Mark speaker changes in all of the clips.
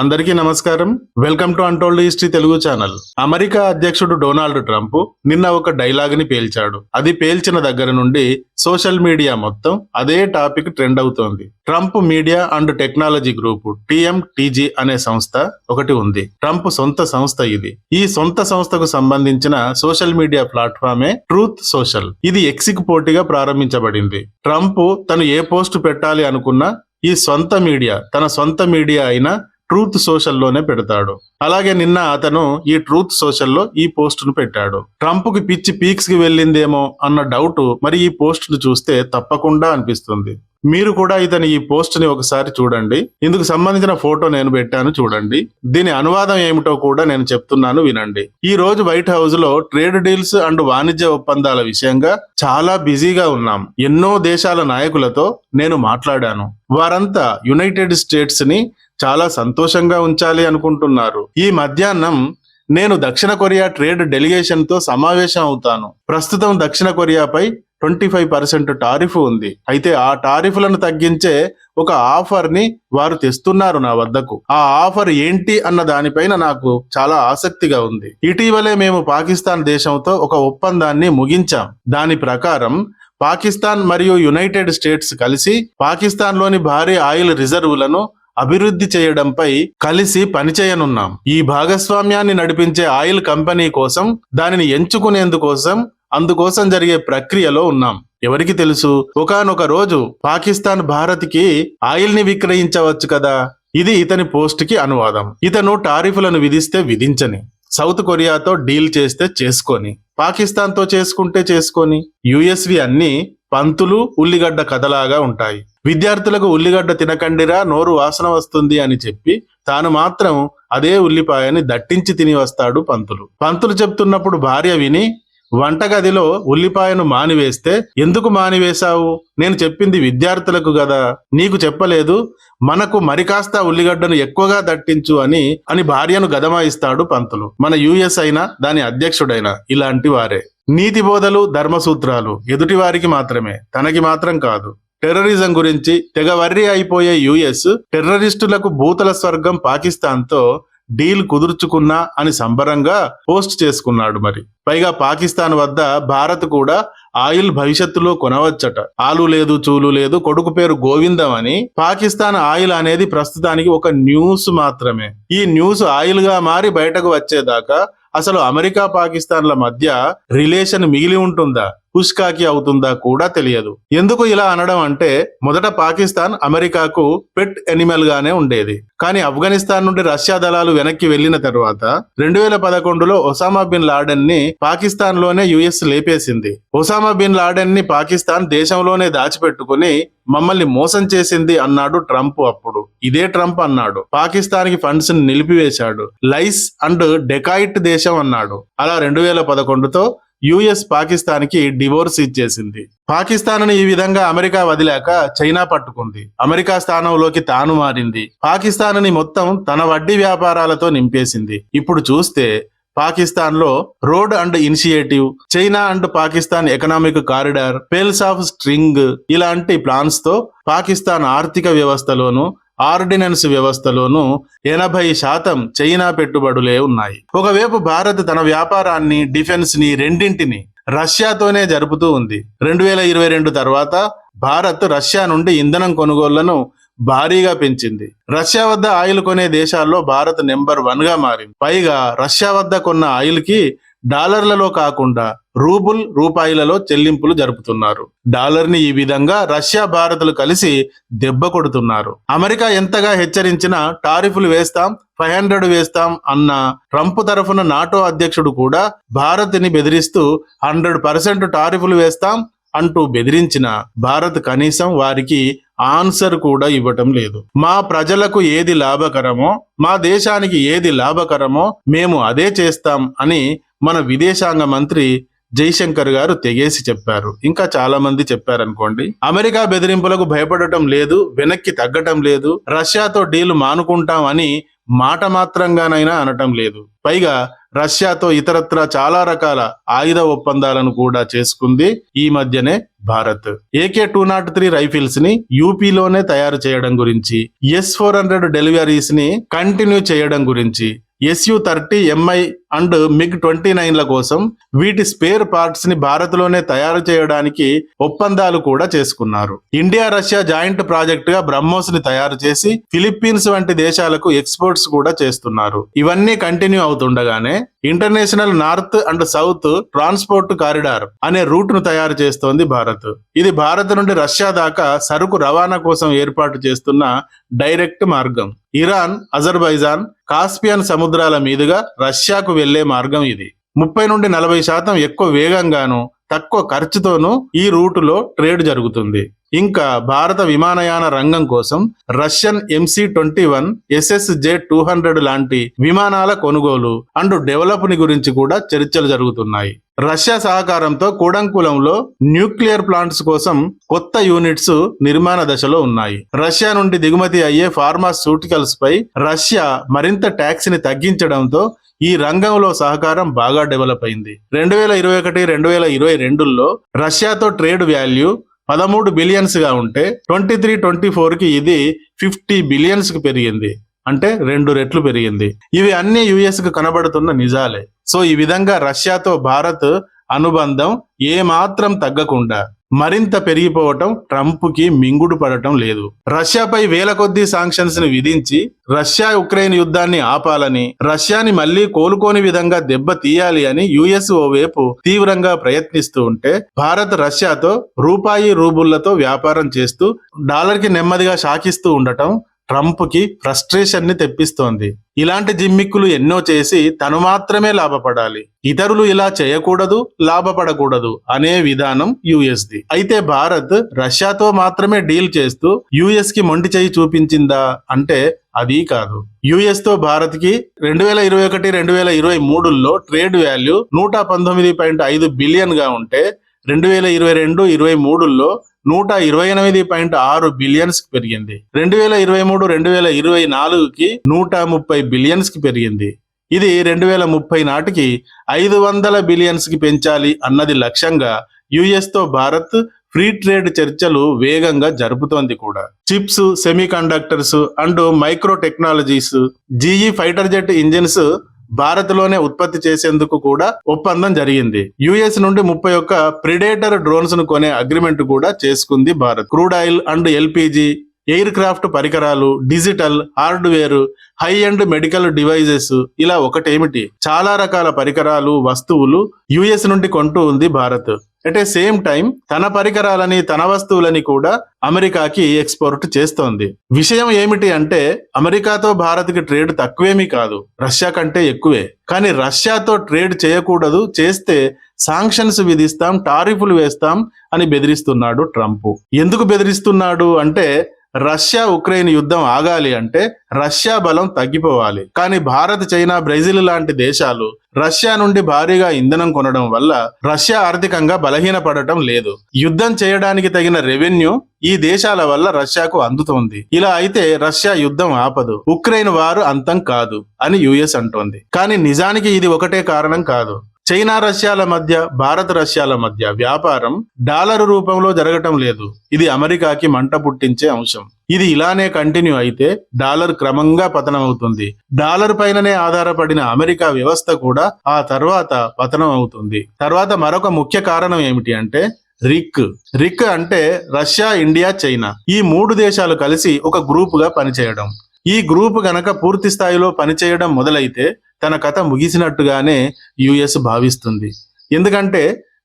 Speaker 1: అందరికీ నమస్కారం. Welcome to untold history Telugu channel. America అధ్యక్షుడు డొనాల్డ్ ట్రంప్ నిన్న ఒక డైలాగ్ని పేల్చాడు. అది పేల్చిన దగ్గర నుండి సోషల్ మీడియా మొత్తం అదే టాపిక్ ట్రెండ్ అవుతోంది. Trump media and technology group TMTG అనే సంస్థ ఒకటి ఉంది. ట్రంప్ సొంత సంస్థ ఇది. ఈ సొంత సంస్థకు సంబంధించిన సోషల్ మీడియా ప్లాట్ఫామే ట్రూత్ సోషల్. ఇది ఎక్సిక్ పోటీగా ప్రారంభించబడింది. ట్రంప్ తను ఏ పోస్ట్ పెట్టాలి అనుకున్నా ఈ సొంత మీడియా తన సొంత మీడియా అయిన ట్రూత్ సోషల్లోనే పెడతాడు. అలాగే నిన్న అతను ఈ ట్రూత్ సోషల్లో ఈ పోస్ట్ను పెట్టాడు. ట్రంప్కి పిచ్చి పీక్స్కి వెళ్ళిందేమో అన్న డౌట్ మరి ఈ పోస్టును చూస్తే తప్పకుండా అనిపిస్తుంది. మీరు కూడా ఇతని ఈ పోస్ట్ని ఒకసారి చూడండి. ఇందుకు సంబంధించిన ఫోటో నేను పెట్టాను చూడండి. దీని అనువాదం ఏమిటో కూడా నేను చెప్తున్నాను వినండి. ఈ రోజు వైట్ హౌస్లో ట్రేడ్ డీల్స్ అండ్ వాణిజ్య ఒప్పందాల విషయంగా చాలా బిజీగా ఉన్నాం. ఎన్నో దేశాల నాయకులతో నేను మాట్లాడాను. వారంతా యునైటెడ్ స్టేట్స్ని చాలా సంతోషంగా ఉంచాలి అనుకుంటున్నారు. ఈ మధ్యాహ్నం నేను దక్షిణ కొరియా ట్రేడ్ డెలిగేషన్తో సమావేశం అవుతాను. ప్రస్తుతం దక్షిణ కొరియాపై ట్వంటీ ఫైవ్ పర్సెంట్ టారిఫ్ ఉంది. అయితే ఆ టారిఫ్లను తగ్గించే ఒక ఆఫర్ని వారు తెస్తున్నారు నా వద్దకు. ఆ ఆఫర్ ఏంటి అన్న దానిపైన నాకు చాలా ఆసక్తిగా ఉంది. ఇటీవలే మేము పాకిస్తాన్ దేశంతో ఒక ఒప్పందాన్ని ముగించాం. దాని ప్రకారం పాకిస్తాన్ మరియు యునైటెడ్ స్టేట్స్ కలిసి పాకిస్తాన్లోని భారీ ఆయిల్ రిజర్వులను అభివృద్ధి చేయడంపై కలిసి పనిచేయనున్నాం. ఈ భాగస్వామ్యాన్ని నడిపించే ఆయిల్ కంపెనీ కోసం దానిని ఎంచుకునేందుకోసం అందుకోసం జరిగే ప్రక్రియలో ఉన్నాం. ఎవరికి తెలుసు? ఒకానొక రోజు పాకిస్తాన్ భారత్కి ఆయిల్ని విక్రయించవచ్చు కదా? ఇది ఇతని పోస్ట్కి అనువాదం. ఇతను టారిఫ్లను విధిస్తే విధించని సౌత్ కొరియాతో డీల్ చేస్తే చేసుకొని పాకిస్తాన్తో చేసుకుంటే చేసుకొని యుఎస్వి అన్ని పంతులు ఉల్లిగడ్డ కథలాగా ఉంటాయి. విద్యార్థులకు ఉల్లిగడ్డ తినకండిరా నోరు వాసన వస్తుంది అని చెప్పి తాను మాత్రం అదే ఉల్లిపాయని దట్టించి తిని వస్తాడు పంతులు. పంతులు చెప్తున్నప్పుడు భార్య విని వంటగదిలో ఉల్లిపాయను మానివేస్తే ఎందుకు మానివేశావు? నేను చెప్పింది విద్యార్థులకు గదా. నీకు చెప్పలేదు మనకు మరికాస్త ఉల్లిగడ్డను ఎక్కువగా దట్టించు అని అని భార్యను గదమాయిస్తాడు పంతులు. మన యుఎస్ అయినా దాని అధ్యక్షుడైనా ఇలాంటి వారే. నీతి బోధలు ధర్మసూత్రాలు ఎదుటి వారికి మాత్రమే తనకి మాత్రం కాదు. టెర్రరిజం గురించి తెగవర్రి అయిపోయే యుఎస్ టెర్రరిస్టులకు భూతల స్వర్గం పాకిస్తాన్తో డీల్ కుదుర్చుకున్నా అని సంబరంగా పోస్ట్ చేసుకున్నాడు మరి. పైగా పాకిస్తాన్ వద్ద భారత్ కూడా ఆయిల్ భవిష్యత్తులో కొనవచ్చట. ఆలు లేదు చూలు లేదు కొడుకు పేరు గోవిందం అని పాకిస్తాన్ ఆయిల్ అనేది ప్రస్తుతానికి ఒక న్యూస్ మాత్రమే. ఈ న్యూస్ ఆయిల్గా మారి బయటకు వచ్చేదాకా అసలు అమెరికా పాకిస్తాన్ల మధ్య రిలేషన్ మిగిలి ఉంటుందా? పుష్కాకి అవుతుందా కూడా తెలియదు. ఎందుకు ఇలా అనడం అంటే మొదట పాకిస్తాన్ అమెరికాకు పెట్ ఎనిమల్ గానే ఉండేది. కానీ ఆఫ్ఘనిస్తాన్ నుండి రష్యా దళాలు వెనక్కి వెళ్ళిన తర్వాత రెండు వేల పదకొండులో ఒసామా బిన్ లాడెన్ని పాకిస్తాన్లోనే యుఎస్ లేపేసింది. ఒసామా బిన్ లాడెన్ని పాకిస్తాన్ దేశంలోనే దాచిపెట్టుకుని మమ్మల్ని మోసం చేసింది అన్నాడు ట్రంప్ అప్పుడు. ఇదే ట్రంప్ అన్నాడు. పాకిస్తాన్కి ఫండ్స్ నిలిపివేశాడు. లైస్ అండ్ డెకాయిట్ దేశం అన్నాడు. అలా రెండు వేల పదకొండుతో యుఎస్ పాకిస్తాన్కి డివోర్స్ ఇచ్చేసింది. పాకిస్తాన్ ఈ విధంగా అమెరికా వదిలాక చైనా పట్టుకుంది. అమెరికా స్థానంలోకి తాను మారింది. పాకిస్తాన్ని మొత్తం తన వడ్డీ వ్యాపారాలతో నింపేసింది. ఇప్పుడు చూస్తే పాకిస్తాన్లో road and initiative China and Pakistan economic corridor pearls of string ఇలాంటి ప్లాన్స్తో పాకిస్తాన్ ఆర్థిక వ్యవస్థలోను ఆర్డినెన్స్ వ్యవస్థలోనూ ఎనభై శాతం చైనా పెట్టుబడులే ఉన్నాయి. ఒకవైపు భారత్ తన వ్యాపారాన్ని డిఫెన్స్ని రెండింటిని రష్యాతోనే జరుపుతూ ఉంది. రెండు వేల ఇరవై రెండు తర్వాత భారత్ రష్యా నుండి ఇంధనం కొనుగోళ్ళను భారీగా పెంచింది. రష్యా వద్ద ఆయిల్ కొనే దేశాల్లో భారత్ నెంబర్ వన్గా మారింది. పైగా రష్యా వద్ద కొన్న ఆయిల్కి డాలర్లలో కాకుండా రూబుల్ రూపాయలలో చెల్లింపులు జరుపుతున్నారు. డాలర్ని ఈ విధంగా రష్యా భారత్లు కలిసి దెబ్బ కొడుతున్నారు. అమెరికా ఎంతగా హెచ్చరించినా టారిఫ్లు వేస్తాం ఫైవ్ హండ్రెడ్ వేస్తాం అన్న ట్రంప్ తరఫున నాటో అధ్యక్షుడు కూడా భారత్ని బెదిరిస్తూ హండ్రెడ్ పర్సెంట్ టారిఫ్లు వేస్తాం అంటూ బెదిరించిన భారత్ కనీసం వారికి ఆన్సర్ కూడా ఇవ్వటం లేదు. మా ప్రజలకు ఏది లాభకరమో మా దేశానికి ఏది లాభకరమో మేము అదే చేస్తాం అని మన విదేశాంగ మంత్రి జైశంకర్ గారు తెగేసి చెప్పారు. ఇంకా చాలా మంది చెప్పారనుకోండి అమెరికా బెదిరింపులకు భయపడటం లేదు వెనక్కి తగ్గటం లేదు రష్యాతో డీల్ మానుకుంటాం అని మాట మాత్రంగానైనా అనటం లేదు. పైగా రష్యాతో ఇతరత్ర చాలా రకాల ఆయుధ ఒప్పందాలను కూడా చేసుకుంది ఈ మధ్యనే Bharat. AK two naught three రైఫిల్స్ని యూపీలోనే తయారు చేయడం గురించి ఎస్ ఫోర్ హండ్రెడ్ డెలివరీస్ని కంటిన్యూ చేయడం గురించి SU thirty MI and MiG twenty నైన్ల కోసం వీటి స్పేర్ పార్ట్స్ని భారత్లోనే తయారు చేయడానికి ఒప్పందాలు కూడా చేసుకున్నారు. ఇండియా రష్యా జాయింట్ ప్రాజెక్ట్గా బ్రహ్మోస్ని తయారు చేసి ఫిలిప్పీన్స్ వంటి దేశాలకు ఎక్స్పోర్ట్స్ కూడా చేస్తున్నారు. ఇవన్నీ continue అవుతుండగానే international north and south transport corridor అనే రూట్ను తయారు చేస్తోంది భారత్. ఇది భారత్ నుండి రష్యా దాకా సరుకు రవాణా కోసం ఏర్పాటు చేస్తున్న డైరెక్ట్ మార్గం. ఇరాన్ అజర్బైజాన్ కాస్పియన్ సముద్రాల మీదుగా రష్యాకు వెళ్ళే మార్గం ఇది. ముప్పై నుండి నలభై శాతం ఎక్కువ వేగంగాను తక్కువ ఖర్చుతోనూ ఈ రూటులో ట్రేడ్ జరుగుతుంది. ఇంకా భారత విమానయాన రంగం కోసం Russian MC twenty one SSJ two hundred లాంటి విమానాల కొనుగోలు అండ్ డెవలప్ని గురించి కూడా చర్చలు జరుగుతున్నాయి. రష్యా సహకారంతో కూడంకులంలో న్యూక్లియర్ ప్లాంట్స్ కోసం కొత్త యూనిట్స్ నిర్మాణ దశలో ఉన్నాయి. రష్యా నుండి దిగుమతి అయ్యే ఫార్మాస్యూటికల్స్ పై రష్యా మరింత ట్యాక్స్ని తగ్గించడంతో ఈ రంగంలో సహకారం బాగా డెవలప్ అయింది. రెండు వేల ఇరవై ఒకటి రెండు వేల ఇరవై రెండులో రష్యాతో ట్రేడ్ వాల్యూ పదమూడు బిలియన్స్గా ఉంటే ట్వంటీ త్రీ ట్వంటీ ఫోర్కి ఇది ఫిఫ్టీ బిలియన్స్కి పెరిగింది. అంటే రెండు రెట్లు పెరిగింది. ఇవి అన్ని యుఎస్కు కనబడుతున్న నిజాలే. సో ఈ విధంగా రష్యాతో భారత్ అనుబంధం ఏమాత్రం తగ్గకుండా మరింత పెరిగిపోవటం ట్రంప్కి మింగుడు పడటం లేదు. రష్యాపై వేల కొద్దీ సాంక్షన్స్ని విధించి రష్యా ఉక్రెయిన్ యుద్ధాన్ని ఆపాలని రష్యాని మళ్ళీ కోలుకోని విధంగా దెబ్బ తీయాలి అని యుఎస్ ఓవైపు తీవ్రంగా ప్రయత్నిస్తూ ఉంటే భారత్ రష్యాతో రూపాయి రూబుళ్ళతో వ్యాపారం చేస్తూ డాలర్కి నెమ్మదిగా షాకిస్తూ ఉండటం ట్రంప్కి ఫ్రస్ట్రేషన్ని ఫ్రస్ట్రేషన్ని తెప్పిస్తోంది. ఇలాంటి జిమ్మిక్కులు ఎన్నో చేసి తను మాత్రమే లాభపడాలి. ఇతరులు ఇలా చేయకూడదు లాభపడకూడదు అనే విధానం యుఎస్ది. అయితే భారత్ రష్యాతో మాత్రమే డీల్ చేస్తూ యుఎస్కి మొండి చేయి చూపించిందా అంటే అది కాదు. యుఎస్తో భారత్కి రెండు వేల ఇరవై ఒకటి రెండు వేల ఇరవై మూడులో ట్రేడ్ వాల్యూ నూట పంతొమ్మిది పాయింట్ ఐదు బిలియన్గా ఉంటే రెండు వేల ఇరవై రెండు ఇరవై మూడులో నూట ఇరవై ఎనిమిది పాయింట్ ఆరు బిలియన్స్కి పెరిగింది. రెండు వేల ఇరవై మూడు రెండు వేల ఇరవై నాలుగుకి నూట ముప్పై బిలియన్స్కి పెరిగింది. ఇది రెండు వేల ముప్పై నాటికి ఐదు వందల బిలియన్స్కి పెంచాలి అన్నది లక్ష్యంగా యుఎస్తో భారత్ ఫ్రీ ట్రేడ్ చర్చలు వేగంగా జరుపుతోంది కూడా. Chips semiconductors and micro technologies GE fighter jet engines భారత్లోనే ఉత్పత్తి చేసేందుకు కూడా ఒప్పందం జరిగింది. యుఎస్ నుండి ముప్పై ఒక్క ప్రిడేటర్ డ్రోన్స్ను కొనే అగ్రిమెంట్ కూడా చేసుకుంది Bharat. Crude oil and LPG aircraft పరికరాలు digital hardware high and medical devices ఇలా ఒకటేమిటి? చాలా రకాల పరికరాలు వస్తువులు యుఎస్ నుండి కొంటూ ఉంది Bharat. At a same time తన పరికరాలని తన వస్తువులని కూడా అమెరికాకి ఎక్స్పోర్ట్ చేస్తోంది. విషయం ఏమిటి అంటే అమెరికాతో భారత్కి ట్రేడ్ తక్కువేమీ కాదు. రష్యా కంటే ఎక్కువే. కానీ రష్యాతో ట్రేడ్ చేయకూడదు చేస్తే సాంక్షన్స్ విధిస్తాం టారిఫ్లు వేస్తాం అని బెదిరిస్తున్నాడు ట్రంప్. ఎందుకు బెదిరిస్తున్నాడు అంటే రష్యా ఉక్రెయిన్ యుద్ధం ఆగాలి అంటే రష్యా బలం తగ్గిపోవాలి. కానీ భారత్ చైనా బ్రెజిల్ లాంటి దేశాలు రష్యా నుండి భారీగా ఇంధనం కొనడం వల్ల రష్యా ఆర్థికంగా బలహీనపడటం లేదు. యుద్ధం చేయడానికి తగిన రెవెన్యూ ఈ దేశాల వల్ల రష్యాకు అందుతోంది. ఇలా అయితే రష్యా యుద్ధం ఆపదు. ఉక్రెయిన్ వారు అంతం కాదు అని యుఎస్ అంటోంది. కానీ నిజానికి ఇది ఒకటే కారణం కాదు. చైనా రష్యాల మధ్య భారత రష్యాల మధ్య వ్యాపారం డాలర్ రూపంలో జరగటం లేదు. ఇది అమెరికాకి మంట పుట్టించే అంశం. ఇది ఇలానే కంటిన్యూ అయితే డాలర్ క్రమంగా పతనం అవుతుంది డాలర్ పైననే ఆధారపడిన అమెరికా వ్యవస్థ కూడా ఆ తర్వాత పతనం అవుతుంది తర్వాత మరొక ముఖ్య కారణం ఏమిటి అంటే రిక్. రిక్ అంటే రష్యా ఇండియా చైనా. ఈ మూడు దేశాలు కలిసి ఒక గ్రూప్గా పనిచేయడం. ఈ గ్రూప్ గనక పూర్తి స్థాయిలో పనిచేయడం మొదలైతే తన కథ ముగిసినట్టుగానే యుఎస్ భావిస్తుంది. ఎందుకంటే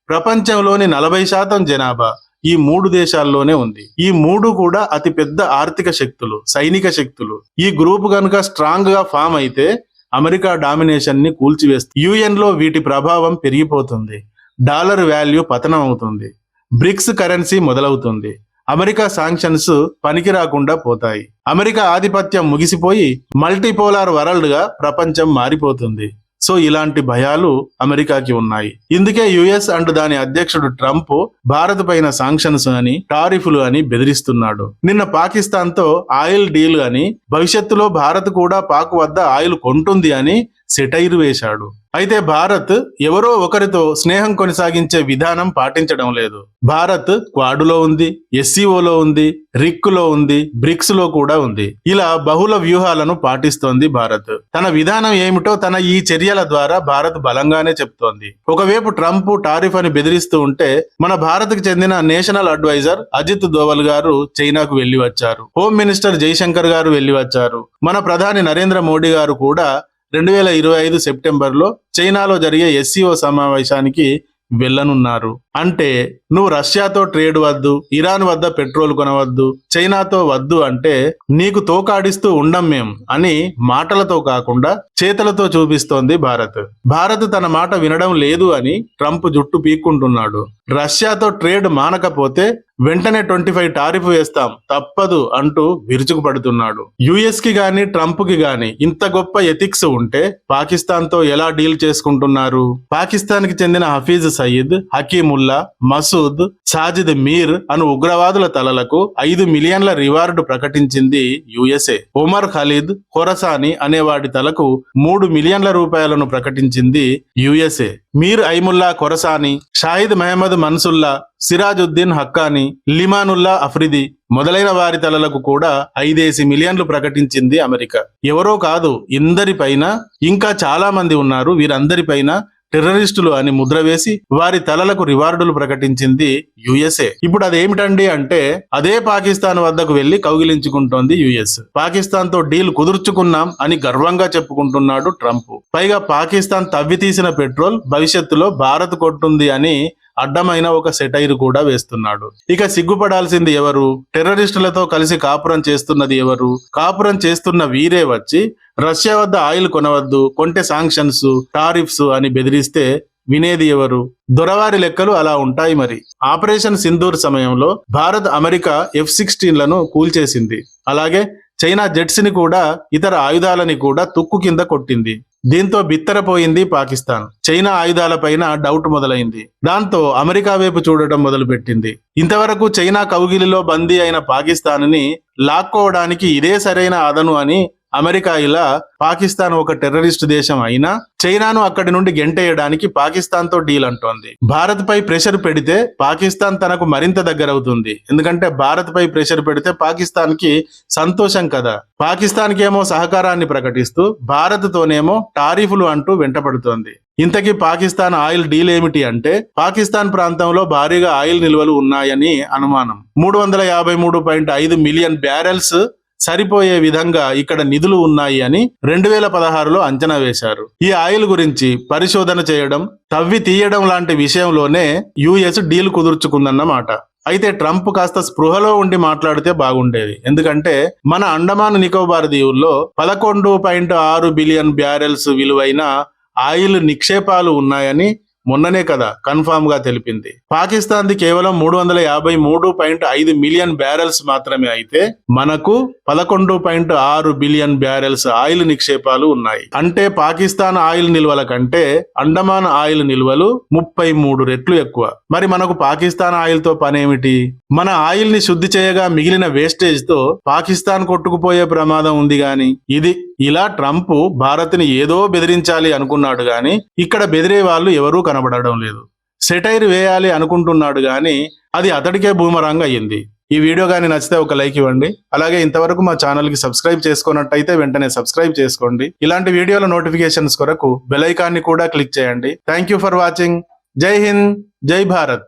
Speaker 1: ప్రపంచంలోని నలభై శాతం జనాభా ఈ మూడు దేశాల్లోనే ఉంది. ఈ మూడు కూడా అతి పెద్ద ఆర్థిక శక్తులు సైనిక శక్తులు. ఈ గ్రూప్ కనుక స్ట్రాంగ్గా ఫామ్ అయితే అమెరికా డామినేషన్ని కూల్చివేస్తుంది యుఎన్లో వీటి ప్రభావం పెరిగిపోతుంది. డాలర్ వాల్యూ పతనం అవుతుంది బ్రిక్స్ కరెన్సీ మొదలవుతుంది. అమెరికా సాంక్షన్స్ పనికి రాకుండా పోతాయి. అమెరికా ఆధిపత్యం ముగిసిపోయి మల్టీపోలార్ వరల్డ్గా ప్రపంచం మారిపోతుంది. సో ఇలాంటి భయాలు అమెరికాకి ఉన్నాయి. ఇందుకే యుఎస్ అండ్ దాని అధ్యక్షుడు ట్రంప్ భారత్ పైన సాంక్షన్స్ అని టారిఫ్లు అని బెదిరిస్తున్నాడు. నిన్న పాకిస్తాన్తో ఆయిల్ డీల్ అని భవిష్యత్తులో భారత్ కూడా పాక్ వద్ద ఆయిల్ కొంటుంది అని సెటైర్ వేశాడు. అయితే భారత్ ఎవరో ఒకరితో స్నేహం కొనసాగించే విధానం పాటించడం లేదు. భారత్ క్వాడులో ఉంది ఎస్సీఓలో ఉంది రిక్లో ఉంది బ్రిక్స్లో కూడా ఉంది. ఇలా బహుళ వ్యూహాలను పాటిస్తోంది భారత్. తన విధానం ఏమిటో తన ఈ చర్యల ద్వారా భారత్ బలంగానే చెప్తోంది. ఒకవైపు ట్రంప్ టారిఫ్ అని బెదిరిస్తూ ఉంటే మన భారత్కి చెందిన నేషనల్ అడ్వైజర్ అజిత్ దోవల్ గారు చైనాకు వెళ్ళి వచ్చారు. హోమ్ మినిస్టర్ జైశంకర్ గారు వెళ్ళి వచ్చారు. మన ప్రధాని నరేంద్ర మోడీ గారు కూడా రెండు వేల ఇరవై ఐదు సెప్టెంబర్లో చైనాలో జరిగే ఎస్సీఓ సమావేశానికి వెళ్ళనున్నారు. అంటే నువ్వు రష్యాతో ట్రేడ్ వద్దు ఇరాన్ వద్ద పెట్రోల్ కొనవద్దు చైనాతో వద్దు అంటే నీకు తోకాడిస్తూ ఉండం మేం అని మాటలతో కాకుండా చేతలతో చూపిస్తోంది భారత్. భారత్ తన మాట వినడం లేదు అని ట్రంప్ జుట్టు పీక్కుంటున్నాడు. రష్యాతో ట్రేడ్ మానకపోతే వెంటనే ట్వంటీ ఫైవ్ టారిఫ్ వేస్తాం. తప్పదు అంటూ విరుచుకుపడుతున్నాడు. యుఎస్కి గాని ట్రంప్కి గాని ఇంత గొప్ప ఎథిక్స్ ఉంటే పాకిస్తాన్తో ఎలా డీల్ చేసుకుంటున్నారు? పాకిస్తాన్కి చెందిన హఫీజ్ సయీద్ హకీముల్లా మసూద్ సాజిద్ మీర్ అను ఉగ్రవాదుల తలలకు ఐదు మిలియన్ల రివార్డు ప్రకటించింది యుఎస్ఏ. ఉమర్ ఖలీద్ ఖొరసాని అనే వాడి తలకు మూడు మిలియన్ల రూపాయలను ప్రకటించింది యుఎస్ఏ. మీర్ ఐముల్లా కొరసాని షాహిద్ మహమ్మద్ మన్సుల్లా సిరాజుద్దీన్ హక్కాని లిమానుల్లా అఫ్రిది మొదలైన వారి తలలకు కూడా ఐదేసి మిలియన్లు ప్రకటించింది అమెరికా. ఎవరో కాదు ఇందరిపైన ఇంకా చాలా మంది ఉన్నారు. వీరందరిపైన టెర్రరిస్టులు అని ముద్ర వేసి వారి తలలకు రివార్డులు ప్రకటించింది యుఎస్ఏ. ఇప్పుడు అదేమిటండి అంటే అదే పాకిస్తాన్ వద్దకు వెళ్ళి కౌగిలించుకుంటోంది యుఎస్ పాకిస్తాన్తో డీల్ కుదుర్చుకున్నాం అని గర్వంగా చెప్పుకుంటున్నాడు ట్రంప్. పైగా పాకిస్తాన్ తవ్వి తీసిన పెట్రోల్ భవిష్యత్తులో భారత్ కొట్టుంది అని అడ్డమైన ఒక సెటైర్ కూడా వేస్తున్నాడు. ఇక సిగ్గుపడాల్సింది ఎవరు? టెర్రరిస్టులతో కలిసి కాపురం చేస్తున్నది ఎవరు? కాపురం చేస్తున్న వీరే వచ్చి రష్యా వద్ద ఆయిల్ కొనవద్దు కొంటే సాంక్షన్స్ టారిఫ్స్ అని బెదిరిస్తే వినేది ఎవరు? దొరవారి లెక్కలు అలా ఉంటాయి మరి. ఆపరేషన్ సింధూర్ సమయంలో భారత్ అమెరికా ఎఫ్ సిక్స్టీన్లను కూల్చేసింది. అలాగే చైనా జెట్స్ని కూడా ఇతర ఆయుధాలని కూడా తుక్కు కింద కొట్టింది. దీంతో బిత్తరపోయింది పాకిస్తాన్. చైనా ఆయుధాలపైన డౌట్ మొదలైంది. దాంతో అమెరికా వైపు చూడటం మొదలుపెట్టింది. ఇంతవరకు చైనా కౌగిలిలో బందీ అయిన పాకిస్తాన్ని లాక్కోవడానికి ఇదే సరైన అదను అని అమెరికా ఇలా పాకిస్తాన్ ఒక టెర్రరిస్ట్ దేశం అయినా చైనాను అక్కడి నుండి గెంటేయడానికి పాకిస్తాన్తో డీల్ అంటోంది. భారత్ పై ప్రెషర్ పెడితే పాకిస్తాన్ తనకు మరింత దగ్గరవుతుంది. ఎందుకంటే భారత్ పై ప్రెషర్ పెడితే పాకిస్తాన్కి సంతోషం కదా. పాకిస్తాన్ కేమో సహకారాన్ని ప్రకటిస్తూ భారత్ తోనేమో టారిఫ్లు అంటూ వెంటపడుతోంది. ఇంతకీ పాకిస్తాన్ ఆయిల్ డీల్ ఏమిటి అంటే పాకిస్తాన్ ప్రాంతంలో భారీగా ఆయిల్ నిల్వలు ఉన్నాయని అనుమానం. మూడు వందల యాభై మూడు పాయింట్ ఐదు మిలియన్ బ్యారెల్స్ సరిపోయే విధంగా ఇక్కడ నిధులు ఉన్నాయి అని రెండు వేల పదహారులో అంచనా వేశారు. ఈ ఆయిల్ గురించి పరిశోధన చేయడం తవ్వి తీయడం లాంటి విషయంలోనే యుఎస్ డీల్ కుదుర్చుకుందన్నమాట. అయితే ట్రంప్ కాస్త స్పృహలో ఉండి మాట్లాడితే బాగుండేది. ఎందుకంటే మన అండమాన్ నికోబార్ దీవుల్లో పదకొండు పాయింట్ ఆరు బిలియన్ బ్యారెల్స్ విలువైన ఆయిల్ నిక్షేపాలు ఉన్నాయని మొన్ననే కదా కన్ఫామ్గా తెలిపింది. పాకిస్తాన్ ది కేవలం మూడు వందల యాభై మూడు పాయింట్ ఐదు మిలియన్ బ్యారెల్స్ మాత్రమే అయితే మనకు పదకొండు పాయింట్ ఆరు బిలియన్ బ్యారెల్స్ ఆయిల్ నిక్షేపాలు ఉన్నాయి. అంటే పాకిస్తాన్ ఆయిల్ నిల్వల కంటే అండమాన్ ఆయిల్ నిల్వలు ముప్పై మూడు రెట్లు ఎక్కువ. మరి మనకు పాకిస్తాన్ ఆయిల్తో పనేమిటి? మన ఆయిల్ని శుద్ధి చేయగా మిగిలిన వేస్టేజ్తో పాకిస్తాన్ కొట్టుకుపోయే ప్రమాదం ఉంది గాని ఇది ఇలా ట్రంప్ భారత్ని ఏదో బెదిరించాలి అనుకున్నాడు గాని ఇక్కడ బెదిరే వాళ్ళు ఎవరూ కనబడడం లేదు. సెటైర్ వేయాలి అనుకుంటున్నాడు కానీ అది అతడికే భూమరాంగ్ అయ్యింది. ఈ వీడియో కానీ నచ్చితే ఒక లైక్ ఇవ్వండి. అలాగే ఇంతవరకు మా ఛానల్కి సబ్స్క్రైబ్ చేసుకున్నట్టయితే వెంటనే సబ్స్క్రైబ్ చేసుకోండి. ఇలాంటి వీడియోల నోటిఫికేషన్స్ కొరకు బెల్ ఐకాన్ని కూడా క్లిక్ చేయండి. Thank you for watching. జై హింద్ జై భారత్.